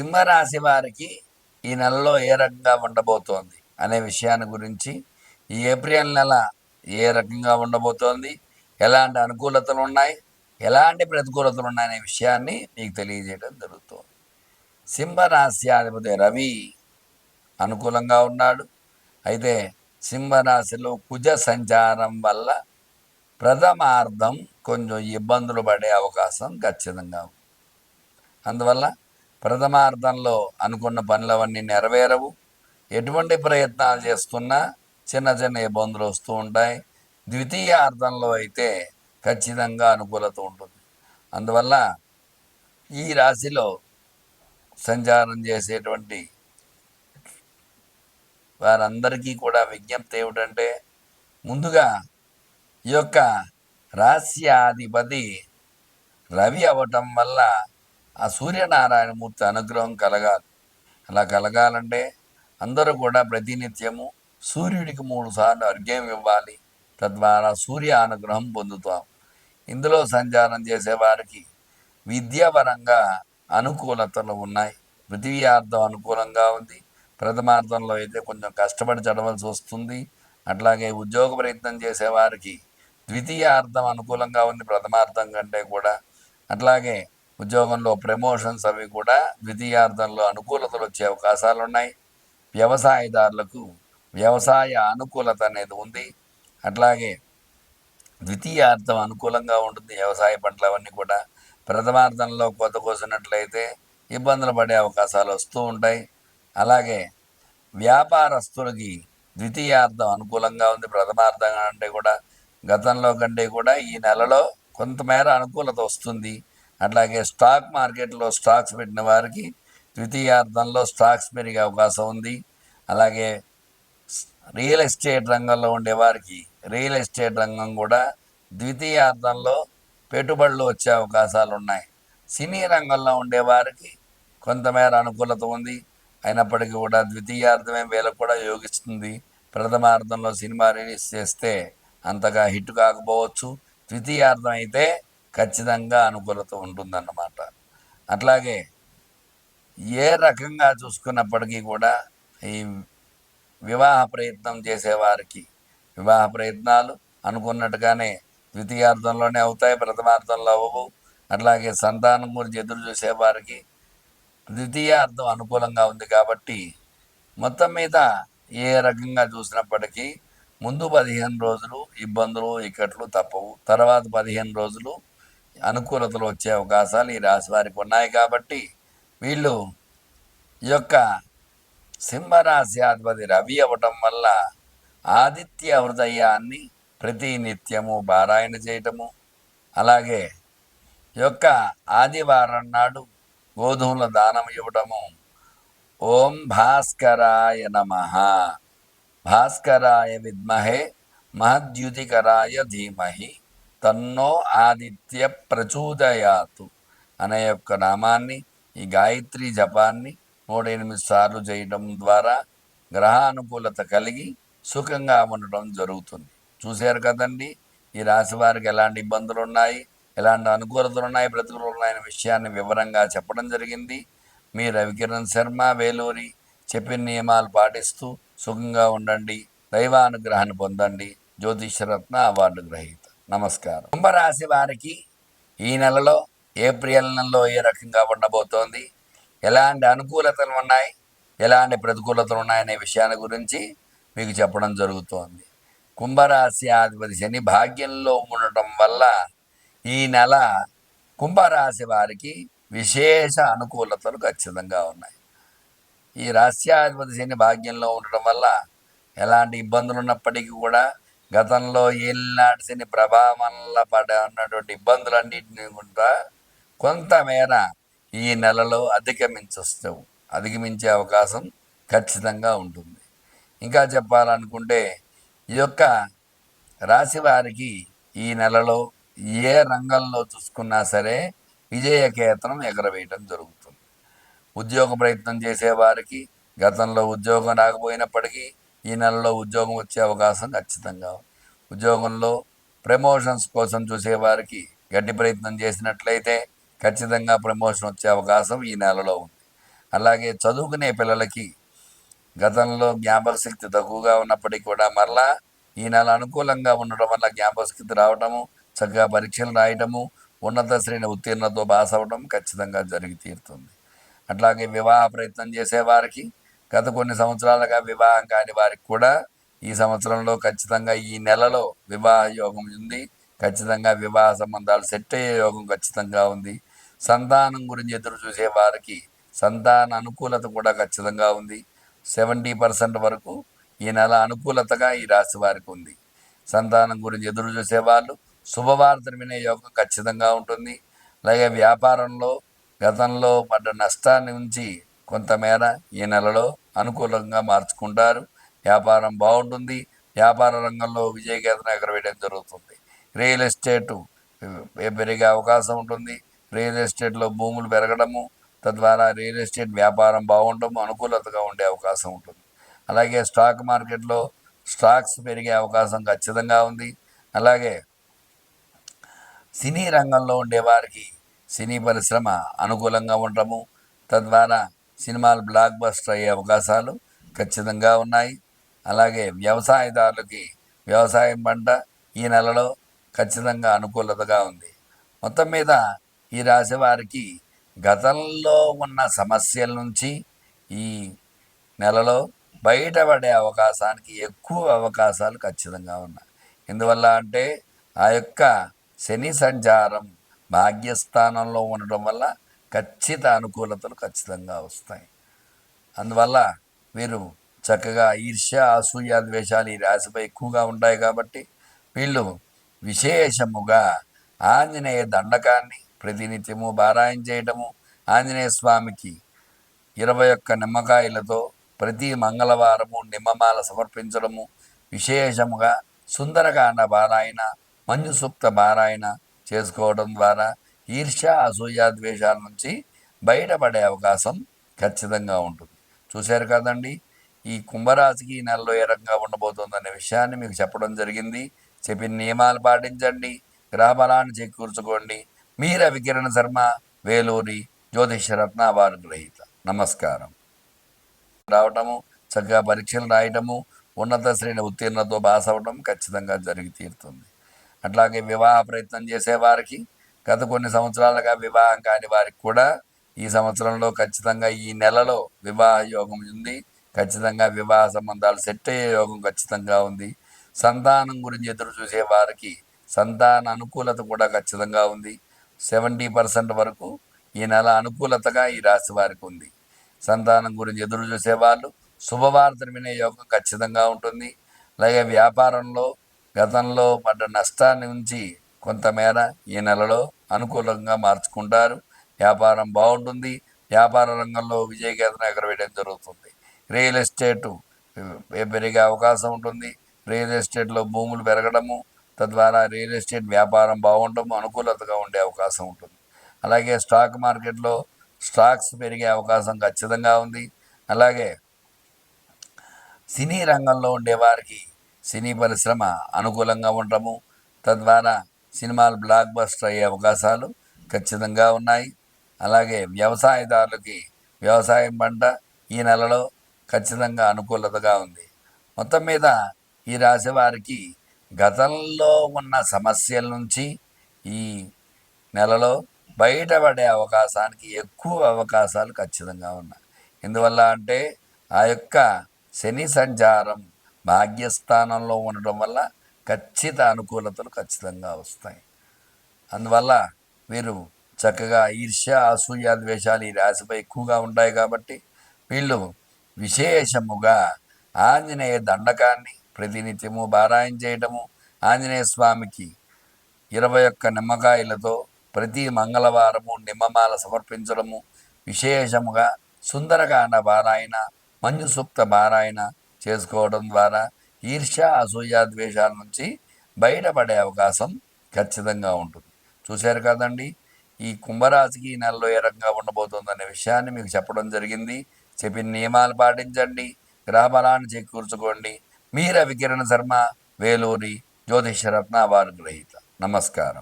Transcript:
సింహరాశి వారికి ఈ నెలలో ఏ రకంగా ఉండబోతోంది అనే విషయాన్ని గురించి ఈ ఏప్రిల్ నెల ఏ రకంగా ఉండబోతోంది ఎలాంటి అనుకూలతలు ఉన్నాయి ఎలాంటి ప్రతికూలతలు ఉన్నాయనే విషయాన్ని మీకు తెలియజేయడం జరుగుతుంది. సింహరాశ్యాధిపతి రవి అనుకూలంగా ఉన్నాడు. అయితే సింహరాశిలో కుజ సంచారం వల్ల ప్రథమార్థం కొంచెం ఇబ్బందులు పడే అవకాశం ఖచ్చితంగా ఉంది. అందువల్ల ప్రథమార్థంలో అనుకున్న పనులవన్నీ నెరవేరవు. ఎటువంటి ప్రయత్నాలు చేస్తున్నా చిన్న చిన్న ఇబ్బందులు వస్తూ ఉంటాయి. ద్వితీయ అర్థంలో అయితే ఖచ్చితంగా అనుకూలత ఉంటుంది. అందువల్ల ఈ రాశిలో సంచారం చేసేటువంటి వారందరికీ కూడా విజ్ఞప్తి ఏమిటంటే ముందుగా ఈ యొక్క రాస్యాధిపతి రవి అవ్వటం వల్ల ఆ సూర్యనారాయణమూర్తి అనుగ్రహం కలగాలి. అలా కలగాలంటే అందరూ కూడా ప్రతినిత్యము సూర్యుడికి మూడు సార్లు అర్ఘ్యం ఇవ్వాలి. తద్వారా సూర్య అనుగ్రహం పొందుతాం. ఇందులో సంచారం చేసేవారికి విద్యాపరంగా అనుకూలతలు ఉన్నాయి. ద్వితీయార్థం అనుకూలంగా ఉంది. ప్రథమార్థంలో అయితే కొంచెం కష్టపడి చదవలసి వస్తుంది. అట్లాగే ఉద్యోగ ప్రయత్నం చేసేవారికి ద్వితీయార్థం అనుకూలంగా ఉంది ప్రథమార్థం కంటే కూడా. అట్లాగే ఉద్యోగంలో ప్రమోషన్స్ అవి కూడా ద్వితీయార్థంలో అనుకూలతలు వచ్చే అవకాశాలు ఉన్నాయి వ్యవసాయదారులకు వ్యవసాయ అనుకూలత అనేది ఉంది. అట్లాగే ద్వితీయార్థం అనుకూలంగా ఉంటుంది వ్యవసాయ పంటలు అవన్నీ కూడా. ప్రథమార్థంలో కొత్త కోసినట్లయితే ఇబ్బందులు పడే అవకాశాలు వస్తూ ఉంటాయి. అలాగే వ్యాపారస్తులకి ద్వితీయార్థం అనుకూలంగా ఉంది. ప్రథమార్థం అంటే కూడా గతంలో కంటే కూడా ఈ నెలలో కొంతమేర అనుకూలత వస్తుంది. అట్లాగే స్టాక్ మార్కెట్లో స్టాక్స్ పెట్టిన వారికి ద్వితీయార్థంలో స్టాక్స్ పెరిగే అవకాశం ఉంది. అలాగే రియల్ ఎస్టేట్ రంగంలో ఉండే వారికి రియల్ ఎస్టేట్ రంగం కూడా ద్వితీయార్థంలో పెట్టుబడులు వచ్చే అవకాశాలు ఉన్నాయి. సినీ రంగంలో ఉండే వారికి కొంతమేర అనుకూలత ఉంది. అయినప్పటికీ కూడా ద్వితీయార్థమే వీళ్ళకు కూడా యోగిస్తుంది. ప్రథమార్థంలో సినిమా రిలీజ్ చేస్తే అంతగా హిట్ కాకపోవచ్చు. ద్వితీయార్థం అయితే ఖచ్చితంగా అనుకూలత ఉంటుందన్నమాట. అట్లాగే ఏ రకంగా చూసుకున్నప్పటికీ కూడా ఈ వివాహ ప్రయత్నం చేసేవారికి వివాహ ప్రయత్నాలు అనుకున్నట్టుగానే ద్వితీయార్థంలోనే అవుతాయి ప్రథమార్థంలో అవ్వవు. అట్లాగే సంతానం గురించి ఎదురు చూసేవారికి ద్వితీయార్థం అనుకూలంగా ఉంది కాబట్టి మొత్తం మీద ఏ రకంగా చూసినప్పటికీ ముందు పదిహేను రోజులు ఇబ్బందులు ఇక్కట్లు తప్పవు. తర్వాత పదిహేను రోజులు అనుకూలతలు వచ్చే అవకాశాలు ఈ రాశి వారికి ఉన్నాయి కాబట్టి వీళ్ళు ఈ యొక్క సింహరాశి అధిపతి రవి అవ్వటం వల్ల ఆదిత్య హృదయాన్ని ప్రతి నిత్యము పారాయణ చేయటము అలాగే ఈ యొక్క ఆదివారం నాడు గోధుమల దానం ఇవ్వటము. ఓం భాస్కరాయ నమ. భాస్కరాయ విద్మహే. మహద్యుతికరాయ ధీమహి. తన్నో ఆదిత్య ప్రచోదయాతు అనే యొక్క నామాన్ని ఈ గాయత్రి జపాన్ని నూట ఎనిమిది సార్లు చేయడం ద్వారా గ్రహానుకూలత కలిగి సుఖంగా ఉండటం జరుగుతుంది. చూశారు కదండి ఈ రాశి వారికి ఎలాంటి ఇబ్బందులు ఉన్నాయి ఎలాంటి అనుకూలతలు ఉన్నాయి ప్రతికూలతలు ఉన్నాయనే విషయాన్ని వివరంగా చెప్పడం జరిగింది. మీ రవికిరణ్ శర్మ వేలూరి చెప్పిన నియమాలు పాటిస్తూ సుఖంగా ఉండండి దైవానుగ్రహాన్ని పొందండి. జ్యోతిషరత్న అవార్డు గ్రహీత. నమస్కారం. కుంభరాశి వారికి ఈ నెలలో ఏప్రిల్ నెలలో ఏ రకంగా ఉండబోతోంది? ఎలాంటి అనుకూలతలు ఉన్నాయి? ఎలాంటి ప్రతికూలతలు ఉన్నాయనే విషయాన్ని గురించి మీకు చెప్పడం జరుగుతోంది. కుంభరాశి అధిపతి శని భాగ్యంలో ఉండటం వల్ల ఈ నెల కుంభరాశి వారికి విశేష అనుకూలతలు ఖచ్చితంగా ఉన్నాయి. ఈ రాశ్యాధిపతి శని భాగ్యంలో ఉండటం వల్ల ఎలాంటి ఇబ్బందులు ఉన్నప్పటికీ కూడా గతంలో ఏలినాటి ప్రభావంలో పడ ఉన్నటువంటి ఇబ్బందులన్నింటినీ కూడా కొంతమేర ఈ నెలలో అధిగమించొస్తావు. అధిగమించే అవకాశం ఖచ్చితంగా ఉంటుంది. ఇంకా చెప్పాలనుకుంటే ఈ యొక్క రాశి వారికి ఈ నెలలో ఏ రంగంలో చూసుకున్నా సరే విజయకేతనం ఎగరవేయటం జరుగుతుంది. ఉద్యోగ ప్రయత్నం చేసేవారికి గతంలో ఉద్యోగం రాకపోయినప్పటికీ ఈ నెలలో ఉద్యోగం వచ్చే అవకాశం ఖచ్చితంగా ఉద్యోగంలో ప్రమోషన్స్ కోసం చూసేవారికి గట్టి ప్రయత్నం చేసినట్లయితే ఖచ్చితంగా ప్రమోషన్ వచ్చే అవకాశం ఈ నెలలో ఉంది. అలాగే చదువుకునే పిల్లలకి గతంలో జ్ఞాపక శక్తి తక్కువగా ఉన్నప్పటికీ కూడా మరలా ఈ నెల అనుకూలంగా ఉండటం వల్ల జ్ఞాపక శక్తి రావటము చక్కగా పరీక్షలు రాయటము ఉన్నత శ్రేణి ఉత్తీర్ణతో పాస్ అవ్వడం ఖచ్చితంగా జరిగి తీరుతుంది. అట్లాగే వివాహ ప్రయత్నం చేసేవారికి గత కొన్ని సంవత్సరాలుగా వివాహం కాని వారికి కూడా ఈ సంవత్సరంలో ఖచ్చితంగా ఈ నెలలో వివాహ యోగం ఉంది. ఖచ్చితంగా వివాహ సంబంధాలు సెట్ అయ్యే యోగం ఖచ్చితంగా ఉంది. సంతానం గురించి ఎదురు చూసే వారికి సంతాన అనుకూలత కూడా ఖచ్చితంగా ఉంది. సెవెంటీ పర్సెంట్ వరకు ఈ నెల అనుకూలతగా ఈ రాశి వారికి ఉంది. సంతానం గురించి ఎదురు చూసే వాళ్ళు శుభవార్తను వినే యోగం ఖచ్చితంగా ఉంటుంది. అలాగే వ్యాపారంలో గతంలో పడ్డ నష్టాన్ని ఉంచి కొంతమేర ఈ నెలలో అనుకూలంగా మార్చుకుంటారు. వ్యాపారం బాగుంటుంది. వ్యాపార రంగంలో విజయకేతనం ఎగరవేయడం జరుగుతుంది. రియల్ ఎస్టేటు పెరిగే అవకాశం ఉంటుంది. రియల్ ఎస్టేట్లో భూములు పెరగడము తద్వారా రియల్ ఎస్టేట్ వ్యాపారం బాగుండడం అనుకూలతగా ఉండే అవకాశం ఉంటుంది. అలాగే స్టాక్ మార్కెట్లో స్టాక్స్ పెరిగే అవకాశం ఖచ్చితంగా ఉంది. అలాగే సినీ రంగంలో ఉండేవారికి సినీ పరిశ్రమ అనుకూలంగా ఉండటము తద్వారా సినిమాలు బ్లాక్ బస్టర్ అయ్యే అవకాశాలు ఖచ్చితంగా ఉన్నాయి. అలాగే వ్యవసాయదారులకి వ్యవసాయం పంట ఈ నెలలో ఖచ్చితంగా అనుకూలతగా ఉంది. మొత్తం మీద ఈ రాశి వారికి గతంలో ఉన్న సమస్యల నుంచి ఈ నెలలో బయటపడే అవకాశానికి ఎక్కువ అవకాశాలు ఖచ్చితంగా ఉన్నాయి. ఎందువల్ల అంటే ఆ యొక్క శని సంచారం భాగ్యస్థానంలో ఉండటం వల్ల ఖచ్చిత అనుకూలతలు ఖచ్చితంగా వస్తాయి. అందువల్ల వీరు చక్కగా ఈర్ష్య అసూయ ద్వేషాలు ఈ రాశిపై ఎక్కువగా ఉంటాయి కాబట్టి వీళ్ళు విశేషముగా ఆంజనేయ దండకాన్ని ప్రతినిత్యము పారాయణ చేయటము ఆంజనేయ స్వామికి ఇరవై ఒక్క నిమ్మకాయలతో ప్రతి మంగళవారము నిమ్మమాల సమర్పించడము విశేషముగా సుందరకాండ పారాయణ మంజు సూక్త పారాయణ చేసుకోవడం ద్వారా ఈర్ష్య అసూయ ద్వేషాల నుంచి బయటపడే అవకాశం ఖచ్చితంగా ఉంటుంది. చూశారు కదండి ఈ కుంభరాశికి ఈ నెలలో ఏ రకంగా ఉండబోతుందనే విషయాన్ని మీకు చెప్పడం జరిగింది. చెప్పిన నియమాలు పాటించండి గ్రహబలాన్ని చేకూర్చుకోండి. మీర వికిరణ శర్మ వేలూరి జ్యోతిషరత్న వారు గ్రహీత. నమస్కారం. రావటము చక్కగా పరీక్షలు రాయటము ఉన్నత శ్రేణి ఉత్తీర్ణతో పాస్ అవ్వడం ఖచ్చితంగా జరిగి తీరుతుంది. అట్లాగే వివాహ ప్రయత్నం చేసేవారికి గత కొన్ని సంవత్సరాలుగా వివాహం కాని వారికి కూడా ఈ సంవత్సరంలో ఖచ్చితంగా ఈ నెలలో వివాహ యోగం ఉంది. ఖచ్చితంగా వివాహ సంబంధాలు సెట్ అయ్యే యోగం ఖచ్చితంగా ఉంది. సంతానం గురించి ఎదురు చూసే వారికి సంతాన అనుకూలత కూడా ఖచ్చితంగా ఉంది. సెవెంటీ పర్సెంట్ వరకు ఈ నెల అనుకూలతగా ఈ రాశి వారికి ఉంది. సంతానం గురించి ఎదురు చూసే వాళ్ళు శుభవార్తను వినే యోగం ఖచ్చితంగా ఉంటుంది. అలాగే వ్యాపారంలో గతంలో పడ్డ నష్టాన్ని ఉంచి కొంతమేర ఈ నెలలో అనుకూలంగా మార్చుకుంటారు. వ్యాపారం బాగుంటుంది. వ్యాపార రంగంలో విజయకేతనం ఎగరవేయడం జరుగుతుంది. రియల్ ఎస్టేటు పెరిగే అవకాశం ఉంటుంది. రియల్ ఎస్టేట్లో భూములు పెరగడము తద్వారా రియల్ ఎస్టేట్ వ్యాపారం బాగుండటము అనుకూలతగా ఉండే అవకాశం ఉంటుంది. అలాగే స్టాక్ మార్కెట్లో స్టాక్స్ పెరిగే అవకాశం ఖచ్చితంగా ఉంది. అలాగే సినీ రంగంలో ఉండేవారికి సినీ పరిశ్రమ అనుకూలంగా ఉండటము తద్వారా సినిమాలు బ్లాక్ బస్టర్ అయ్యే అవకాశాలు ఖచ్చితంగా ఉన్నాయి. అలాగే వ్యవసాయదారులకి వ్యవసాయం పంట ఈ నెలలో ఖచ్చితంగా అనుకూలతగా ఉంది. మొత్తం మీద ఈ రాశి వారికి గతంలో ఉన్న సమస్యల నుంచి ఈ నెలలో బయటపడే అవకాశానికి ఎక్కువ అవకాశాలు ఖచ్చితంగా ఉన్నాయి. ఎందువల్ల అంటే ఆ యొక్క శని సంచారం భాగ్యస్థానంలో ఉండటం వల్ల ఖచ్చిత అనుకూలతలు ఖచ్చితంగా వస్తాయి. అందువల్ల వీరు చక్కగా ఈర్ష్య అసూయ ద్వేషాలు ఈ రాశిపై ఎక్కువగా ఉంటాయి కాబట్టి వీళ్ళు విశేషముగా ఆంజనేయ దండకాన్ని ప్రతినిత్యము పారాయణ చేయటము ఆంజనేయ స్వామికి ఇరవై ఒక్క నిమ్మకాయలతో ప్రతి మంగళవారము నిమ్మమాల సమర్పించడము విశేషముగా సుందరకాండ పారాయణ మంజు సూక్త పారాయణ చేసుకోవడం ద్వారా ఈర్ష్య అసూయాద్వేషాల నుంచి బయటపడే అవకాశం ఖచ్చితంగా ఉంటుంది. చూశారు కదండి ఈ కుంభరాశికి ఈ నెలలో ఏ రకంగా ఉండబోతుందనే విషయాన్ని మీకు చెప్పడం జరిగింది. చెప్పిన నియమాలు పాటించండి గ్రహబలాన్ని చేకూర్చుకోండి. మీర వికిరణ శర్మ వేలూరి జ్యోతిషరత్న వారు గ్రహీత. నమస్కారం.